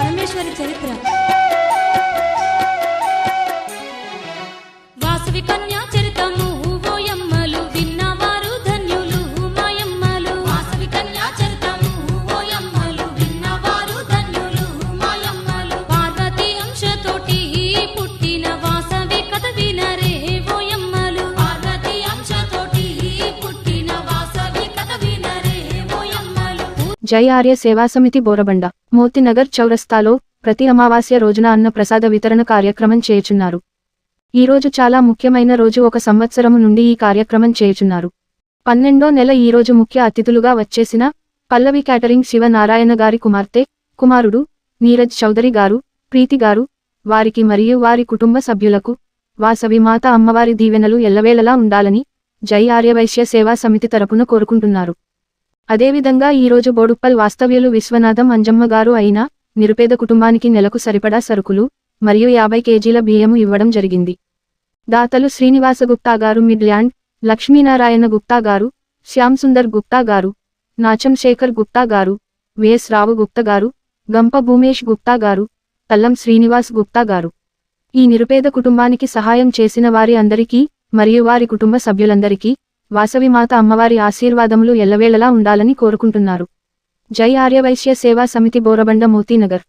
పరమేశ్వరి చరిత్ర. జై ఆర్య సేవాసమితి బోరబండ మోతినగర్ చౌరస్తాలో ప్రతి అమావాస్య రోజున అన్న ప్రసాద వితరణ కార్యక్రమం చేయుచున్నారు. ఈ రోజు చాలా ముఖ్యమైన రోజు ఒక సంవత్సరము నుండి ఈ కార్యక్రమం చేయుచున్నారు. పన్నెండో నెల ఈ రోజు ముఖ్య అతిథులుగా వచ్చేసిన పల్లవి క్యాటరింగ్ శివనారాయణ గారి కుమార్తె కుమారుడు నీరజ్ చౌదరి గారు ప్రీతి గారు వారికి మరియు వారి కుటుంబ సభ్యులకు వాసవి మాత అమ్మవారి దీవెనలు ఎల్లవేళలా ఉండాలని జై ఆర్యవైశ్య సేవా సమితి తరపున కోరుకుంటున్నారు. అదేవిధంగా ఈరోజు బోడుప్పల్ వాస్తవ్యులు విశ్వనాథం అంజమ్మ గారు అయిన నిరుపేద కుటుంబానికి నెలకు సరిపడా సరుకులు మరియు యాభై కేజీల బియ్యము ఇవ్వడం జరిగింది. దాతలు శ్రీనివాస గుప్తా గారు మిడ్ల్యాండ్ లక్ష్మీనారాయణ గుప్తా గారు శ్యామ్ సుందర్ గుప్తా గారు నాచం శేఖర్ గుప్తా గారు విఎస్ రావు గుప్తా గారు గంప భూమేష్ గుప్తా గారు తల్లం శ్రీనివాస్ గుప్తా గారు. ఈ నిరుపేద కుటుంబానికి సహాయం చేసిన వారి అందరికీ మరియు వారి కుటుంబ సభ్యులందరికీ వాసవి మాత అమ్మవారి ఆశీర్వాదములు ఎల్లవేళలా ఉండాలని కోరుకుంటున్నారు. జై ఆర్యవైశ్య సేవా సమితి బోరబండ మోతీనగర్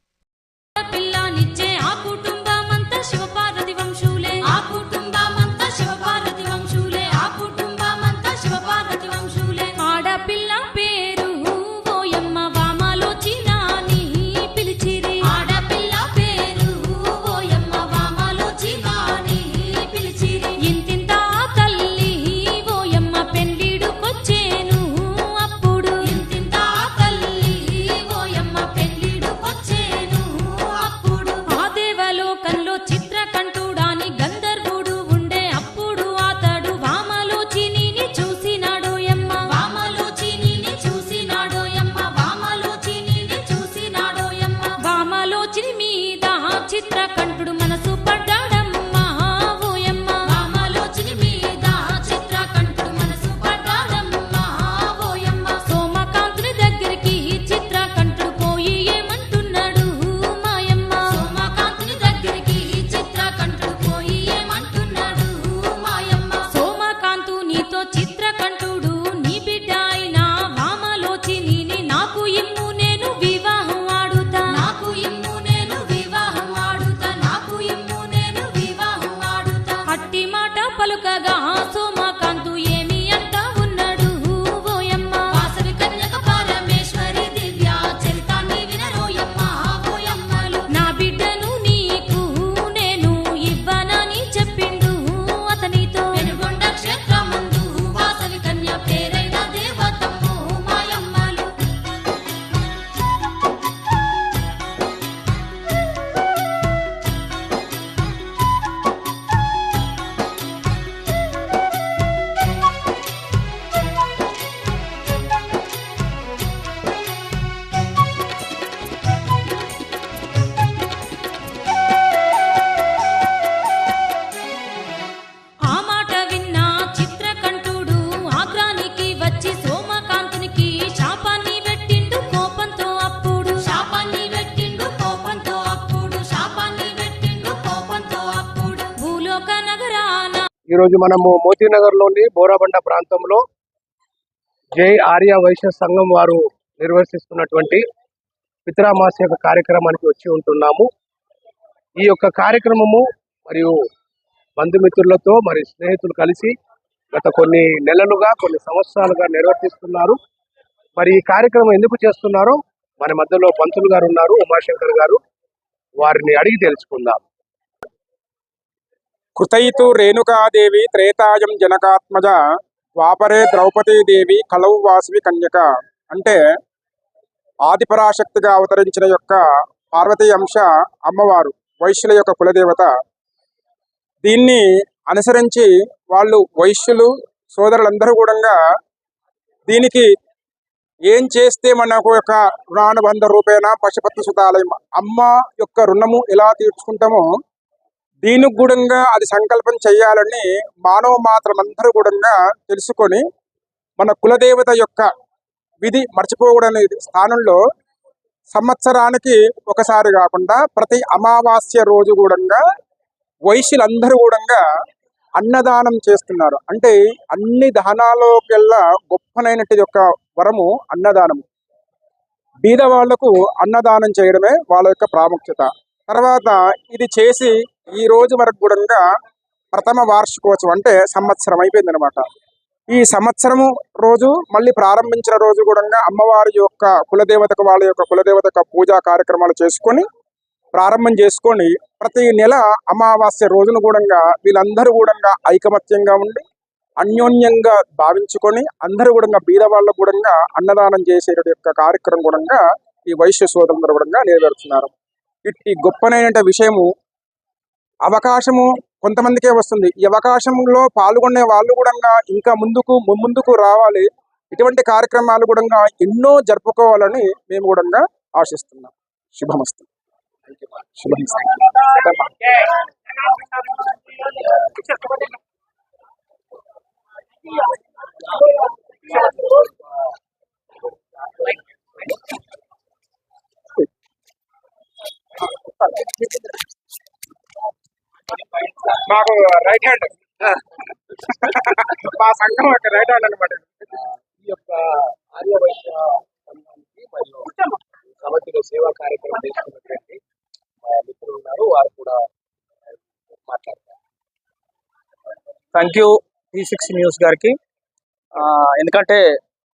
ఈరోజు మనము మోతీనగర్లోని బోరాబండ ప్రాంతంలో జై ఆర్య వైశ్య సంఘం వారు నిర్వహిస్తున్నటువంటి పితరామాస్య యొక్క కార్యక్రమానికి వచ్చి ఉంటున్నాము. ఈ యొక్క కార్యక్రమము మరియు బంధుమిత్రులతో మరి స్నేహితులు కలిసి గత కొన్ని నెలలుగా కొన్ని సంవత్సరాలుగా నిర్వర్తిస్తున్నారు. మరి ఈ కార్యక్రమం ఎందుకు చేస్తున్నారో మన మధ్యలో పంతులు గారు ఉన్నారు ఉమాశంకర్ గారు. వారిని అడిగి తెలుసుకుందాం. కృతయితు రేణుకాదేవి త్రేతాయం జనకాత్మజ వాపరే ద్రౌపదీదేవి కలవు వాసువి కన్యక. అంటే ఆదిపరాశక్తిగా అవతరించిన యొక్క పార్వతీ అంశ అమ్మవారు వైశ్యుల యొక్క కులదేవత. దీన్ని అనుసరించి వాళ్ళు వైశ్యులు సోదరులందరూ కూడా దీనికి ఏం చేస్తే మనకు యొక్క రుణానుబంధ రూపేణ పశుపతి సుతాలయం అమ్మ యొక్క రుణము ఎలా తీర్చుకుంటామో దీనికి కూడా అది సంకల్పం చేయాలని మానవ మాత్రం అందరూ కూడా తెలుసుకొని మన కులదేవత యొక్క విధి మర్చిపోకూడని స్థానంలో సంవత్సరానికి ఒకసారి కాకుండా ప్రతి అమావాస్య రోజు కూడా వైశ్యులందరూ కూడా అన్నదానం చేస్తున్నారు. అంటే అన్ని దానాలకెల్లా గొప్పనైనటువంటి యొక్క వరము అన్నదానము బీద వాళ్ళకు అన్నదానం చేయడమే వాళ్ళ యొక్క ప్రాముఖ్యత. తర్వాత ఇది చేసి ఈ రోజు వరకు కూడా ప్రథమ వార్షికోత్సవం అంటే సంవత్సరం అయిపోయింది అనమాట ఈ సంవత్సరము రోజు మళ్ళీ ప్రారంభించిన రోజు కూడా అమ్మవారి యొక్క కులదేవతకు వాళ్ళ యొక్క కులదేవత పూజా కార్యక్రమాలు చేసుకొని ప్రారంభం చేసుకొని ప్రతి నెల అమావాస్య రోజున కూడా వీళ్ళందరూ కూడా ఐకమత్యంగా ఉండి అన్యోన్యంగా భావించుకొని అందరూ కూడా బీదవాళ్ళు కూడా అన్నదానం చేసే యొక్క కార్యక్రమం కూడా ఈ వైశ్య సోదరులందరూ కూడా నెరవేరుతున్నారు. ఇట్టి గొప్పనైన విషయము అవకాశము కొంతమందికే వస్తుంది. ఈ అవకాశంలో పాల్గొనే వాళ్ళు కూడా ఇంకా ముందుకు ముందుకు రావాలి. ఇటువంటి కార్యక్రమాలు కూడా ఎన్నో జరుపుకోవాలని మేము కూడా ఆశిస్తున్నాం. శుభమస్తు. శుభమస్తు. మాకు రైట్ హ్యాండ్ మా సంఘం యొక్క రైట్ హ్యాండ్ అనమాట ఈ యొక్క ఆర్య వైశ్య సంఘానికి మరియు సమితిలో సేవా కార్యక్రమం చేస్తున్నటువంటి మా మిత్రులు ఉన్నారు. వారు కూడా మాట్లాడతారు. Thank you T six news గారికి. ఆ, ఎందుకంటే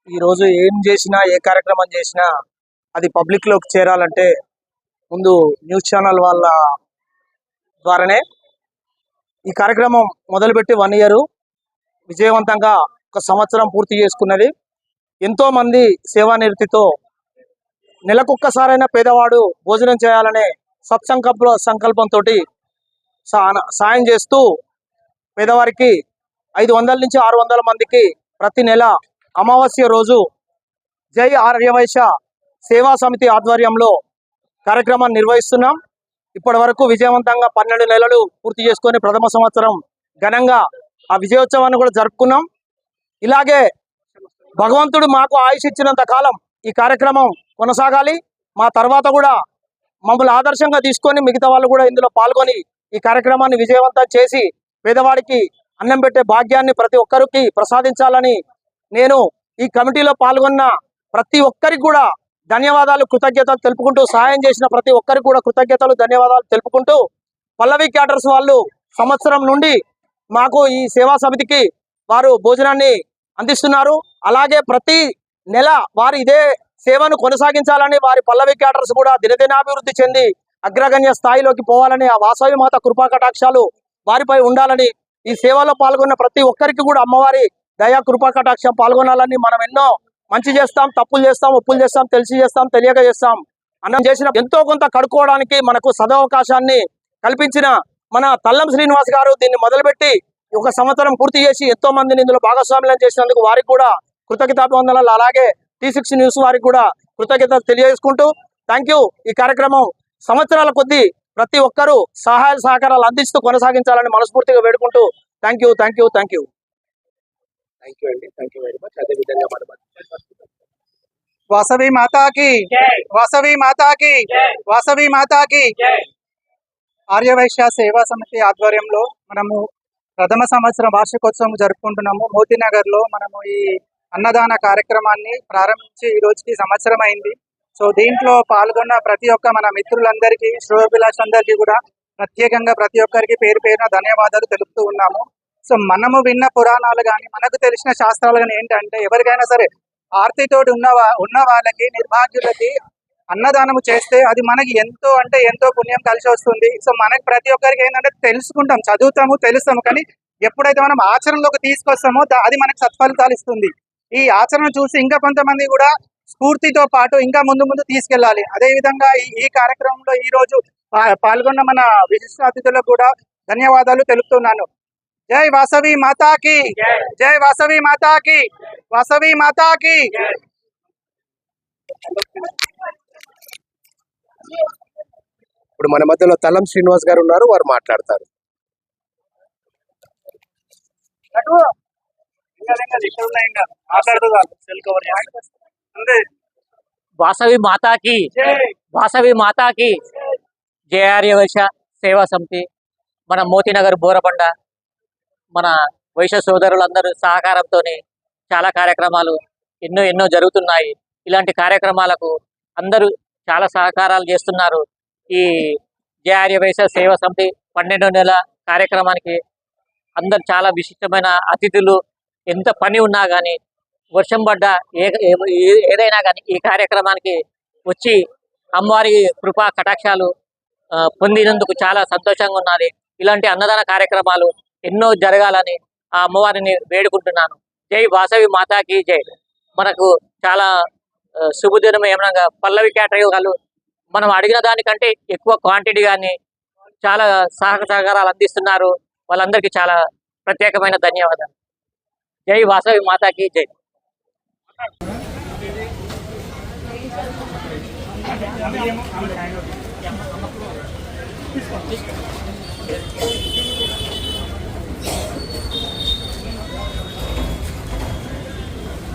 ఈరోజు ఏం చేసినా ఏ కార్యక్రమం చేసినా అది పబ్లిక్లోకి చేరాలంటే ముందు న్యూస్ ఛానల్ వాళ్ళ ద్వారానే ఈ కార్యక్రమం మొదలుపెట్టి వన్ ఇయర్ విజయవంతంగా ఒక సంవత్సరం పూర్తి చేసుకున్నది. ఎంతో మంది నెలకొక్కసారైనా పేదవాడు భోజనం చేయాలనే సత్సంకల్ప సంకల్పంతో సాయం చేస్తూ పేదవారికి ఐదు వందల నుంచి ఆరు వందల మందికి ప్రతి నెల అమావాస్య రోజు జై ఆర్యవైశ్య సేవా సమితి ఆధ్వర్యంలో కార్యక్రమాన్ని నిర్వహిస్తున్నాం. ఇప్పటి వరకు విజయవంతంగా పన్నెండు నెలలు పూర్తి చేసుకొని ప్రథమ సంవత్సరం ఘనంగా ఆ విజయోత్సవాన్ని కూడా జరుపుకున్నాం. ఇలాగే భగవంతుడు మాకు ఆయుష్ ఇచ్చినంత కాలం ఈ కార్యక్రమం కొనసాగాలి. మా తర్వాత కూడా మమ్మల్ని ఆదర్శంగా తీసుకొని మిగతా వాళ్ళు కూడా ఇందులో పాల్గొని ఈ కార్యక్రమాన్ని విజయవంతం చేసి పేదవాడికి అన్నం పెట్టే భాగ్యాన్ని ప్రతి ఒక్కరికి ప్రసాదించాలని నేను ఈ కమిటీలో పాల్గొన్న ప్రతి ఒక్కరికి కూడా ధన్యవాదాలు కృతజ్ఞతలు తెలుపుకుంటూ సహాయం చేసిన ప్రతి ఒక్కరికి కూడా కృతజ్ఞతలు ధన్యవాదాలు తెలుపుకుంటూ పల్లవి క్యాటర్స్ వాళ్ళు సంవత్సరం నుండి మాకు ఈ సేవా సమితికి వారు భోజనాన్ని అందిస్తున్నారు. అలాగే ప్రతి నెల వారు ఇదే సేవను కొనసాగించాలని వారి పల్లవి క్యాటర్స్ కూడా దినదినాభివృద్ధి చెంది అగ్రగణ్య స్థాయిలోకి పోవాలని ఆ వాసవి మాత కృపా కటాక్షాలు వారిపై ఉండాలని ఈ సేవలో పాల్గొన్న ప్రతి ఒక్కరికి కూడా అమ్మవారి దయా కృపా కటాక్షం పాల్గొనాలని మనం ఎన్నో మంచి చేస్తాం తప్పులు చేస్తాం ఒప్పులు చేస్తాం తెలిసి చేస్తాం తెలియక చేస్తాం అన్నం చేసిన ఎంతో కొంత కడుక్కోవడానికి మనకు సదవకాశాన్ని కల్పించిన మన తల్లం శ్రీనివాస్ గారు దీన్ని మొదలుపెట్టి ఒక సంవత్సరం పూర్తి చేసి ఎంతో మందిని ఇందులో భాగస్వామ్యం చేసినందుకు వారికి కూడా కృతజ్ఞతాభివందనాలు. అలాగే టీ సిక్స్ న్యూస్ వారికి కూడా కృతజ్ఞత తెలియజేసుకుంటూ థ్యాంక్ యూ. ఈ కార్యక్రమం సంవత్సరాల కొద్దీ ప్రతి ఒక్కరూ సహాయ సహకారాలు అందిస్తూ కొనసాగించాలని మనస్ఫూర్తిగా వేడుకుంటూ thank you thank you thank you. Thank you అండి. థ్యాంక్ యూ వెరీ మచ్ అదేవిధంగా మనం వాసవి మాతాకి వాసవి మాతాకి వాసవి మాతాకి. ఆర్యవైశ్య సేవా సమితి ఆధ్వర్యంలో మనము ప్రథమ సంవత్సరం వార్షికోత్సవం జరుపుకుంటున్నాము. మోతీనగర్లో మనము ఈ అన్నదాన కార్యక్రమాన్ని ప్రారంభించి ఈ రోజుకి సంవత్సరం అయింది సో దీంట్లో పాల్గొన్న ప్రతి ఒక్క మన మిత్రులందరికీ శ్రేయోభిలాషులందరికీ కూడా ప్రత్యేకంగా ప్రతి ఒక్కరికి పేరు పేరున ధన్యవాదాలు తెలుపుతూ ఉన్నాము. సో మనము విన్న పురాణాలు కానీ మనకు తెలిసిన శాస్త్రాలు కానీ ఏంటంటే ఎవరికైనా సరే ఆర్తితోటి ఉన్న ఉన్న వాళ్ళకి నిర్భాగ్యులకి అన్నదానము చేస్తే అది మనకి ఎంతో అంటే ఎంతో పుణ్యం కలిసి వస్తుంది. సో మనకి ప్రతి ఒక్కరికి ఏంటంటే తెలుసుకుంటాం చదువుతాము తెలుస్తాము. కానీ ఎప్పుడైతే మనం ఆచరణలోకి తీసుకొస్తామో అది మనకి సత్ఫలితాలు ఇస్తుంది. ఈ ఆచరణ చూసి ఇంకా కొంతమంది కూడా స్ఫూర్తితో పాటు ఇంకా ముందు ముందు తీసుకెళ్ళాలి. అదే విధంగా ఈ ఈ కార్యక్రమంలో ఈ రోజు పాల్గొన్న మన విశిష్ట అతిథులకు కూడా ధన్యవాదాలు తెలుపుతున్నాను. జై వాసవి మాతాకి జై వాసవి మాతాకి వాసవి మాతాకి ఇప్పుడు మన మధ్యలో తల్లం శ్రీనివాస్ గారు ఉన్నారు వారు మాట్లాడతారు. వాసవి మాతాకి వాసవి మాతాకి జేఆర్య వైశ్య సేవా సమితి. మన మోతీనగర్ బోరబండ. మన వైశ్య సోదరులందరూ సహకారంతో చాలా కార్యక్రమాలు ఎన్నో ఎన్నో జరుగుతున్నాయి. ఇలాంటి కార్యక్రమాలకు అందరూ చాలా సహకారాలు చేస్తున్నారు. ఈ జేఆర్య వైశ్య సేవ సమితి పన్నెండో నెల కార్యక్రమానికి అందరు చాలా విశిష్టమైన అతిథులు. ఎంత పని ఉన్నా కానీ వర్షం పడ్డ ఏ ఏదైనా కానీ ఈ కార్యక్రమానికి వచ్చి అమ్మవారి కృపా కటాక్షాలు పొందినందుకు చాలా సంతోషంగా ఉన్నది. ఇలాంటి అన్నదాన కార్యక్రమాలు ఎన్నో జరగాలని ఆ అమ్మవారిని వేడుకుంటున్నాను. జై వాసవి మాతాకి జై. మనకు చాలా ఆ, శుభదినం ఏమనగా పల్లవి కేటరీ వాళ్ళు మనం అడిగిన దానికంటే ఎక్కువ క్వాంటిటీ కానీ చాలా సహక సహకారాలు అందిస్తున్నారు. వాళ్ళందరికీ చాలా ప్రత్యేకమైన ధన్యవాదాలు. జై వాసవి మాతాకి జై.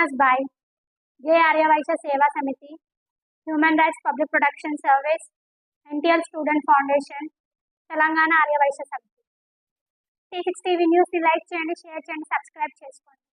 మీడియా పార్ట్నర్స్ జే Aryavysya Seva Samiti human rights public protection service NTL student foundation Telangana Aryavysya Samiti T six TV న్యూస్ని లైక్ చేయండి షేర్ చేయండి సబ్స్క్రైబ్ చేసుకోండి.